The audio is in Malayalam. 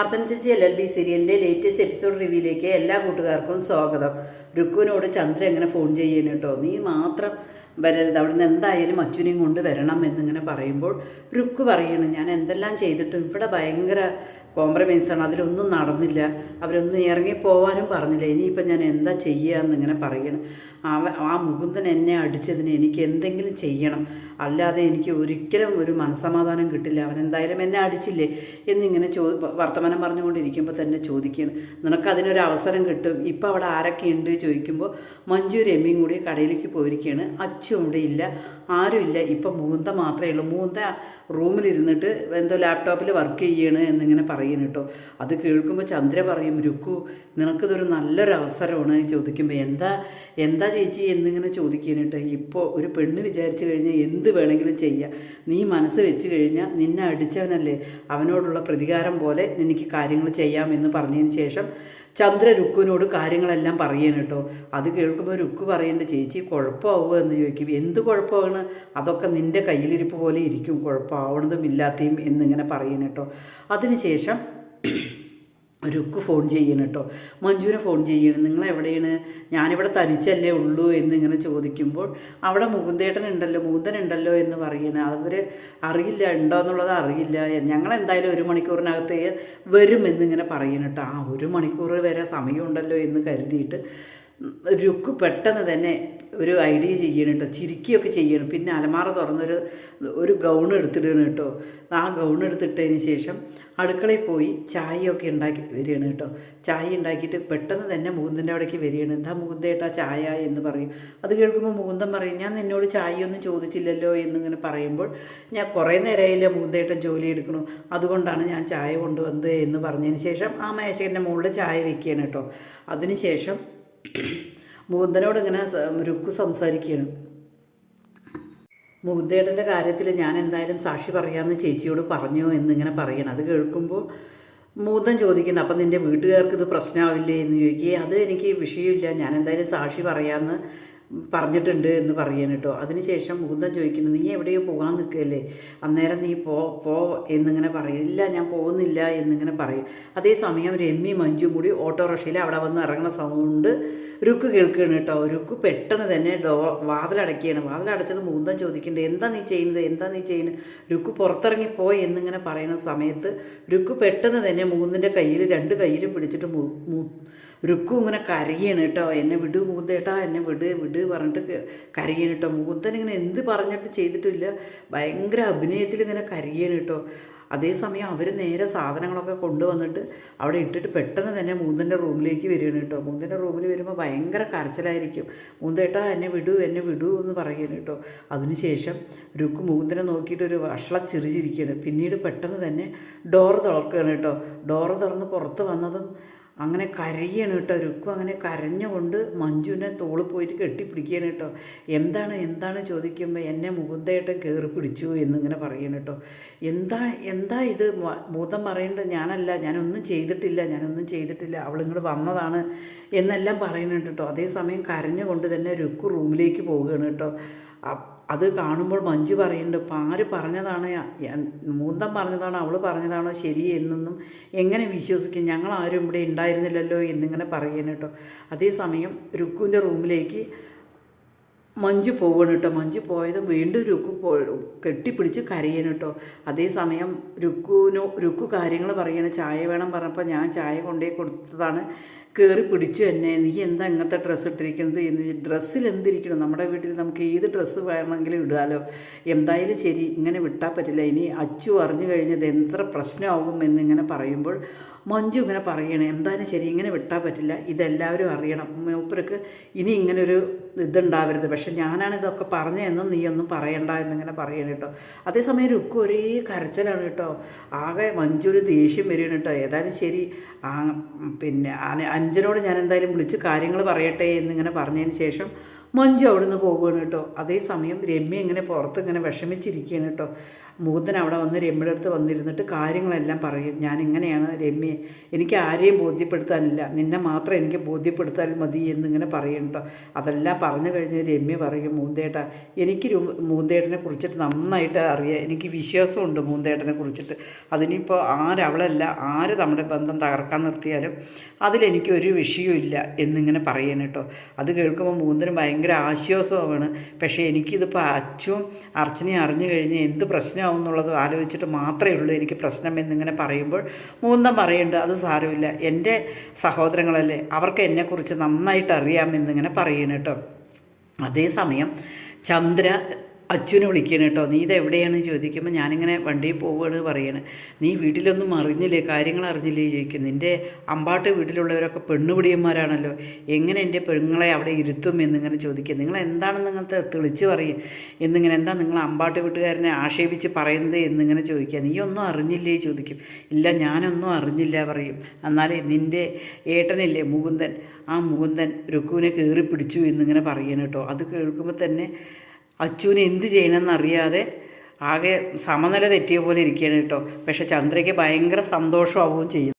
അർച്ചന ചേച്ചി എൽ എൽ ബി സീരിയലിന്റെ ലേറ്റസ്റ്റ് എപ്പിസോഡ് റിവ്യൂയിലേക്ക് എല്ലാ കൂട്ടുകാർക്കും സ്വാഗതം. രുക്കുവിനോട് ചന്ദ്ര എങ്ങനെ ഫോൺ ചെയ്യണം കേട്ടോ നീ മാത്രം വരരുത്. അവിടുന്ന് എന്തായാലും അച്ഛനെയും കൊണ്ട് വരണം എന്നിങ്ങനെ പറയുമ്പോൾ രുക്ക് പറയണം ഞാൻ എന്തെല്ലാം ചെയ്തിട്ടും ഇവിടെ ഭയങ്കര കോംപ്രമൈസാണ് അതിലൊന്നും നടന്നില്ല. അവരൊന്നും ഇറങ്ങി പോവാനും പറഞ്ഞില്ല. ഇനിയിപ്പോൾ ഞാൻ എന്താ ചെയ്യുക എന്നിങ്ങനെ പറയണം. അവ ആ മുകുന്ദൻ എന്നെ അടിച്ചതിന് എനിക്ക് എന്തെങ്കിലും ചെയ്യണം. അല്ലാതെ എനിക്ക് ഒരിക്കലും ഒരു മനസമാധാനം കിട്ടില്ല. അവൻ എന്തായാലും എന്നെ അടിച്ചില്ലേ? എന്നിങ്ങനെ ചോ വർത്തമാനം പറഞ്ഞുകൊണ്ടിരിക്കുമ്പോൾ തന്നെ ചോദിക്കുകയാണ്. നിനക്ക് അതിനൊരു അവസരം കിട്ടും. ഇപ്പോൾ അവിടെ ആരൊക്കെ ഉണ്ട്? ചോദിക്കുമ്പോൾ മഞ്ജു രമ്യയും കൂടി കടയിലേക്ക് പോയിരിക്കുകയാണ്. അച്ഛൻ ഇവിടെ ഇല്ല. ആരുമില്ല ഇപ്പം മൂന്ത മാത്രമേ ഉള്ളൂ. മൂന്ത റൂമിലിരുന്നിട്ട് എന്തോ ലാപ്ടോപ്പിൽ വർക്ക് ചെയ്യണ് എന്നിങ്ങനെ പറയണം കേട്ടോ. അത് കേൾക്കുമ്പോൾ ചന്ദ്ര പറയും രുക്കു നിനക്കിതൊരു നല്ലൊരു അവസരമാണ് ചോദിക്കുമ്പോൾ എന്താ? എന്താ ചേച്ചി എന്നിങ്ങനെ ചോദിക്കാനായിട്ട് ഇപ്പോൾ ഒരു പെണ്ണ് വിചാരിച്ചു കഴിഞ്ഞാൽ എന്ത് വേണമെങ്കിലും ചെയ്യാം. നീ മനസ്സ് വെച്ച് കഴിഞ്ഞാൽ നിന്നെ അടിച്ചവനല്ലേ. അവനോടുള്ള പ്രതികാരം പോലെ നിനക്ക് കാര്യങ്ങൾ ചെയ്യാമെന്ന് പറഞ്ഞതിന് ശേഷം ചന്ദ്ര രുക്കുവിനോട് കാര്യങ്ങളെല്ലാം പറയണം കേട്ടോ. അത് കേൾക്കുമ്പോൾ രുക്കു പറയേണ്ട ചേച്ചി കുഴപ്പമാവുക എന്ന് ചോദിക്കും. എന്ത് കുഴപ്പമാണ്? അതൊക്കെ നിന്റെ കയ്യിലിരിപ്പ് പോലെ ഇരിക്കും. കുഴപ്പമാവണതും ഇല്ലാത്തയും എന്നിങ്ങനെ പറയണം കേട്ടോ. അതിനുശേഷം രുക്ക് ഫോൺ ചെയ്യണം കേട്ടോ. മഞ്ജുവിനെ ഫോൺ ചെയ്യണം. നിങ്ങൾ എവിടെയാണ് ഞാനിവിടെ തനിച്ചല്ലേ ഉള്ളൂ എന്നിങ്ങനെ ചോദിക്കുമ്പോൾ അവിടെ മുകുന്ദേട്ടൻ ഉണ്ടല്ലോ മുകുന്ദൻ ഉണ്ടല്ലോ എന്ന് പറയണ. അവർ അറിയില്ല ഉണ്ടോ എന്നുള്ളത് അറിയില്ല. ഞങ്ങൾ എന്തായാലും ഒരു മണിക്കൂറിനകത്ത് വരും എന്നിങ്ങനെ പറയണം കേട്ടോ. ആ ഒരു മണിക്കൂർ വരെ സമയമുണ്ടല്ലോ എന്ന് കരുതിയിട്ട് രുക്ക് പെട്ടെന്ന് തന്നെ ഒരു ഐഡിയ ചെയ്യണം കേട്ടോ. ചിരിക്കുകയൊക്കെ ചെയ്യണം. പിന്നെ അലമാറ തുറന്നൊരു ഒരു ഗൗൺ എടുത്തിടണം കേട്ടോ. ആ ഗൗൺ എടുത്തിട്ടതിന് ശേഷം അടുക്കളയിൽ പോയി ചായയൊക്കെ ഉണ്ടാക്കി വരികയാണ് കേട്ടോ. ചായ ഉണ്ടാക്കിയിട്ട് പെട്ടെന്ന് തന്നെ മുകുന്ദന്റെ അവിടേക്ക് വരികയാണ്. എന്താ മുകുന്ദേട്ടാ ചായ എന്ന് പറയും. അത് കേൾക്കുമ്പോൾ മുകുന്ദൻ പറയും ഞാൻ നിന്നോട് ചായയൊന്നും ചോദിച്ചില്ലല്ലോ എന്നിങ്ങനെ പറയുമ്പോൾ ഞാൻ കുറേ നേരമായില്ല മുകുന്ദേട്ടൻ ജോലി എടുക്കണു. അതുകൊണ്ടാണ് ഞാൻ ചായ കൊണ്ടുവന്നത് എന്ന് പറഞ്ഞതിന് ശേഷം ആ മേശകന്റെ മുകളിൽ ചായ വെക്കുകയാണ് കേട്ടോ. അതിന് ശേഷം മുകുന്ദനോട് ഇങ്ങനെ രുക്കു സംസാരിക്കുകയാണ്. മുകുന്ദേട്ടന്റെ കാര്യത്തിൽ ഞാൻ എന്തായാലും സാക്ഷി പറയാമെന്ന് ചേച്ചിയോട് പറഞ്ഞു എന്നിങ്ങനെ പറയണം. അത് കേൾക്കുമ്പോൾ മൂതൻ ചോദിക്കണം അപ്പം നിന്റെ വീട്ടുകാർക്ക് ഇത് പ്രശ്നമാവില്ലേ എന്ന് ചോദിക്കുക അത് എനിക്ക് വിഷയമില്ല. ഞാൻ എന്തായാലും സാക്ഷി പറയാമെന്ന് പറഞ്ഞിട്ടുണ്ട് എന്ന് പറയണം കേട്ടോ. അതിനുശേഷം മുകുന്ദൻ ചോദിക്കുന്നു നീ എവിടെയോ പോകാൻ നിൽക്കുകയല്ലേ അന്നേരം നീ പോ പോ എന്നിങ്ങനെ പറയും. ഇല്ല ഞാൻ പോകുന്നില്ല എന്നിങ്ങനെ പറയും. അതേസമയം രമ്യ മഞ്ജും കൂടി ഓട്ടോറിക്ഷയിൽ അവിടെ വന്ന് ഇറങ്ങുന്ന സൗണ്ട് രുക്ക് കേൾക്കുകയാണ് കേട്ടോ. രുക്ക് പെട്ടെന്ന് തന്നെ ഡോ വാതിലടക്കുകയാണ്. വാതിലടച്ചത് മുകുന്ദൻ ചോദിക്കുന്നുണ്ട് എന്താ നീ ചെയ്യുന്നത്? എന്താ നീ ചെയ്യുന്നത്? രുക്ക് പുറത്തിറങ്ങി പോയി എന്നിങ്ങനെ പറയുന്ന സമയത്ത് രുക്ക് പെട്ടെന്ന് തന്നെ മുകുന്ദന്റെ കയ്യിൽ രണ്ട് കയ്യിലും പിടിച്ചിട്ട് മു- രുക്കു ഇങ്ങനെ കരയാണ് കേട്ടോ. എന്നെ വിട് മുകുന്ദേട്ടാ എന്നെ വിട് വിട് പറഞ്ഞിട്ട് കരയാണ് കേട്ടോ. മുകുന്ദൻ ഇങ്ങനെ എന്ത് പറഞ്ഞിട്ട് ചെയ്തിട്ടില്ല. ഭയങ്കര അഭിനയത്തിൽ ഇങ്ങനെ കരയാണ് കേട്ടോ. അതേസമയം അവർ നേരെ സാധനങ്ങളൊക്കെ കൊണ്ടുവന്നിട്ട് അവിടെ ഇട്ടിട്ട് പെട്ടെന്ന് തന്നെ മൂന്നിന്റെ റൂമിലേക്ക് വരികയാണ് കേട്ടോ. മൂന്നിന്റെ റൂമിൽ വരുമ്പോൾ ഭയങ്കര കരച്ചിലായിരിക്കും. മൂന്തേട്ടാ എന്നെ വിടൂ എന്നെ വിടൂ എന്ന് പറയുകയാണ് കേട്ടോ. അതിനുശേഷം രുക്ക് മൂന്നിനെ നോക്കിയിട്ട് ഒരു വഷള ചിരിച്ചിരിക്കുകയാണ്. പിന്നീട് പെട്ടെന്ന് തന്നെ ഡോറ് തുറക്കുകയാണ് കേട്ടോ. ഡോറ് തുറന്ന് പുറത്ത് വന്നതും അങ്ങനെ കരയാണ് കേട്ടോ. രുക്കു അങ്ങനെ കരഞ്ഞുകൊണ്ട് മഞ്ജുവിനെ തോൾ പോയിട്ട് കെട്ടിപ്പിടിക്കുകയാണ് കേട്ടോ. എന്താണ് എന്താണ് ചോദിക്കുമ്പോൾ എന്നെ മുകുന്ദേട്ടൻ കയറി പിടിച്ചു എന്നിങ്ങനെ പറയണം കേട്ടോ. എന്താ എന്താ ഇത്? ഭൂതം പറയേണ്ടത് ഞാനല്ല ഞാനൊന്നും ചെയ്തിട്ടില്ല ഞാനൊന്നും ചെയ്തിട്ടില്ല അവളിങ്ങോട്ട് വന്നതാണ് എന്നെല്ലാം പറയുന്നുണ്ട് കേട്ടോ. അതേസമയം കരഞ്ഞുകൊണ്ട് തന്നെ രുക്കു റൂമിലേക്ക് പോവുകയാണ് കേട്ടോ. അത് കാണുമ്പോൾ മഞ്ജു പറയുന്നുണ്ട് ഇപ്പം ആര് പറഞ്ഞതാണ്? മൂന്തം പറഞ്ഞതാണോ അവൾ പറഞ്ഞതാണോ? ശരി എന്നൊന്നും എങ്ങനെ വിശ്വസിക്കും? ഞങ്ങൾ ആരും ഇവിടെ ഉണ്ടായിരുന്നില്ലല്ലോ എന്നിങ്ങനെ പറയുന്നു കേട്ടോ. അതേസമയം രുക്കുവിന്റെ റൂമിലേക്ക് മഞ്ജു പോവണം കേട്ടോ. മഞ്ജു പോയത് വീണ്ടും രുക്കു പോ കെട്ടിപ്പിടിച്ച് കരയണം കേട്ടോ. അതേസമയം രുക്കുവിനോ രുക്കു കാര്യങ്ങൾ പറയണം ചായ വേണം പറഞ്ഞപ്പോൾ ഞാൻ ചായ കൊണ്ടുപോയി കൊടുത്തതാണ്. കയറി പിടിച്ചു എന്നെ നീ എന്താ ഇങ്ങനത്തെ ഡ്രസ്സ് ഇട്ടിരിക്കുന്നത് എന്ന് ഡ്രസ്സിൽ എന്തിരിക്കണം? നമ്മുടെ വീട്ടിൽ നമുക്ക് ഏത് ഡ്രസ്സ് വേണമെങ്കിലും ഇടാലോ? എന്തായാലും ശരി ഇങ്ങനെ വിട്ടാൽ പറ്റില്ല. ഇനി അച്ചു അറിഞ്ഞു കഴിഞ്ഞത് എത്ര പ്രശ്നമാകും എന്നിങ്ങനെ പറയുമ്പോൾ മഞ്ജു ഇങ്ങനെ പറയണേ എന്തായാലും ശരി ഇങ്ങനെ വിട്ടാൽ പറ്റില്ല. ഇതെല്ലാവരും അറിയണം. മൂപ്പർക്ക് ഇനി ഇങ്ങനൊരു ഇതുണ്ടാവരുത്. പക്ഷെ ഞാനാണ് ഇതൊക്കെ പറഞ്ഞതെന്നും ഒന്നും പറയണ്ട എന്നിങ്ങനെ പറയണം കേട്ടോ. അതേസമയം രുക്ക് ഒരേ കരച്ചിലാണ് കേട്ടോ. ആകെ മഞ്ജു ഒരു ദേഷ്യം വരികയാണ് കേട്ടോ. ഏതായാലും ശരി ആ പിന്നെ അന- അഞ്ജനോട് ഞാൻ എന്തായാലും വിളിച്ച് കാര്യങ്ങൾ പറയട്ടെ എന്നിങ്ങനെ പറഞ്ഞതിന് ശേഷം മഞ്ജു അവിടുന്ന് പോവുകയാണ് കേട്ടോ. അതേസമയം രമ്യ ഇങ്ങനെ പുറത്ത് ഇങ്ങനെ വിഷമിച്ചിരിക്കുകയാണ് കേട്ടോ. മൂത്തൻ അവിടെ വന്ന് രമ്യയുടെ അടുത്ത് വന്നിരുന്നിട്ട് കാര്യങ്ങളെല്ലാം പറയും. ഞാൻ ഇങ്ങനെയാണ് രമ്യ എനിക്ക് ആരെയും ബോധ്യപ്പെടുത്താനില്ല. നിന്നെ മാത്രം എനിക്ക് ബോധ്യപ്പെടുത്താൻ മതി എന്നിങ്ങനെ പറയും കേട്ടോ. അതെല്ലാം പറഞ്ഞു കഴിഞ്ഞ് രമ്യ പറയും മൂന്തേട്ട എനിക്ക് മൂന്തേട്ടനെ കുറിച്ചിട്ട് നന്നായിട്ട് അറിയാം. എനിക്ക് വിശ്വാസമുണ്ട് മൂന്തേട്ടനെ കുറിച്ചിട്ട്. അതിനിപ്പോൾ ആരവളല്ല ആര് നമ്മുടെ ബന്ധം തകർക്കാൻ നിർത്തിയാലും അതിലെനിക്ക് ഒരു വിഷയമില്ല എന്നിങ്ങനെ പറയണം കേട്ടോ. അത് കേൾക്കുമ്പോൾ മൂന്നിനും ഭയങ്കര ആശ്വാസമാണ് പക്ഷേ എനിക്കിതിപ്പോൾ അച്ഛനും അർച്ചനയും അറിഞ്ഞു കഴിഞ്ഞ് എന്ത് പ്രശ്നമാവും എന്നുള്ളത് ആലോചിച്ചിട്ട് മാത്രമേ ഉള്ളൂ എനിക്ക് പ്രശ്നം എന്നിങ്ങനെ പറയുമ്പോൾ മൂന്തം പറയുന്നുണ്ട് അത് സാരമില്ല. എന്റെ സഹോദരങ്ങളല്ലേ അവർക്ക് എന്നെക്കുറിച്ച് നന്നായിട്ട് അറിയാമെന്നിങ്ങനെ പറയുന്നു കേട്ടോ അതേസമയം ചന്ദ്ര അച്ഛനെ വിളിക്കണം കേട്ടോ. നീ ഇത് എവിടെയാണ് ചോദിക്കുമ്പോൾ ഞാനിങ്ങനെ വണ്ടിയിൽ പോവുകയാണ് പറയണ്. നീ വീട്ടിലൊന്നും അറിഞ്ഞില്ലേ? കാര്യങ്ങൾ അറിഞ്ഞില്ലേ? ചോദിക്കും. നിന്റെ അമ്പാട്ട് വീട്ടിലുള്ളവരൊക്കെ പെണ്ണുപിടിയന്മാരാണല്ലോ എങ്ങനെ എന്റെ പെണ്ണുങ്ങളെ അവിടെ ഇരുത്തും എന്നിങ്ങനെ ചോദിക്കും. നിങ്ങൾ എന്താണ് നിങ്ങൾക്ക് തെളിച്ച് പറയും. എന്നിങ്ങനെ എന്താ നിങ്ങൾ അമ്പാട്ട് വീട്ടുകാരനെ ആക്ഷേപിച്ച് പറയുന്നത് എന്നിങ്ങനെ ചോദിക്കുക. നീ ഒന്നും അറിഞ്ഞില്ലേ? ചോദിക്കും. ഇല്ല ഞാനൊന്നും അറിഞ്ഞില്ല പറയും. എന്നാലേ നിന്റെ ഏട്ടനില്ലേ മുകുന്ദൻ? ആ മുകുന്ദൻ രുക്കുവിനെ കയറി പിടിച്ചു എന്നിങ്ങനെ പറയണം കേട്ടോ. അത് കേൾക്കുമ്പോൾ തന്നെ അച്ചുവിന് എന്ത് ചെയ്യണമെന്ന് അറിയാതെ ആകെ സമനില തെറ്റിയ പോലെ ഇരിക്കുകയാണ് കേട്ടോ. പക്ഷെ ചന്ദ്രയ്ക്ക് ഭയങ്കര സന്തോഷമാവുകയും ചെയ്യും.